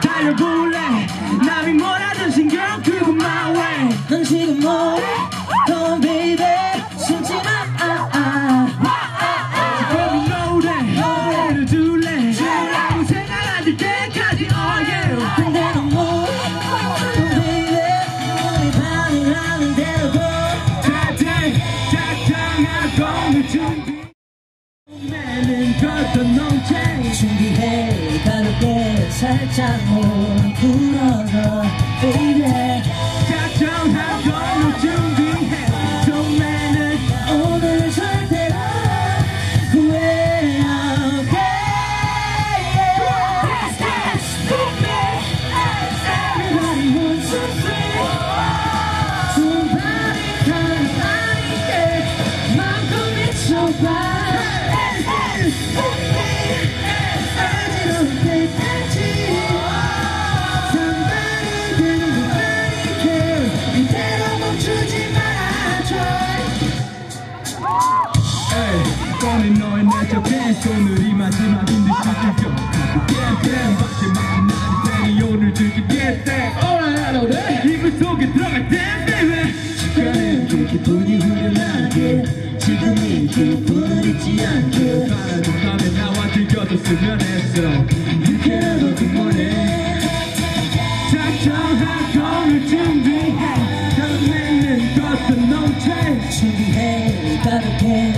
달려볼래. 남이 뭐라든 신경 끄고 my way 넌 지금 뭐해 Come on baby. 숨지마 아, 아. Baby 둘래. 생각 때까지 oh yeah 근데 넌 Come baby. 대로 다들 작정하고 준비. 내는 것도 넘쳐 가볍게 살짝 못 풀어서 baby 작정하고 준비해 정말은 오늘 절대로 후회 안 해. Everybody wants to free. Somebody 꺼낸 너의 댄스 오늘이 마지막인 듯 싶죠 뱀뱀 밖에 만난 테니 오늘 Alright I know that 이불 속에 들어갈 땐 baby. 시간은 그 기분이 후련하게. 지금 이 기분 잊지 않게. 바라는 밤에 나와 즐겨줬으면 했어 a good morning 작정하고 준비해. 설레는 것도 넘쳐 준비해. 가볍게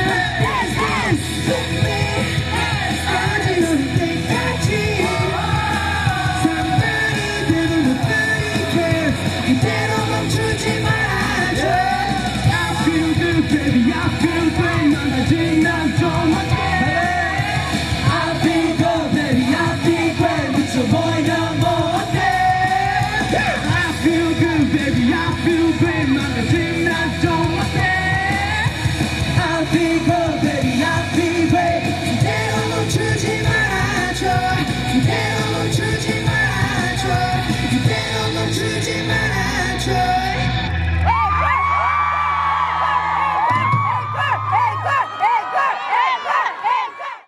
baby, I feel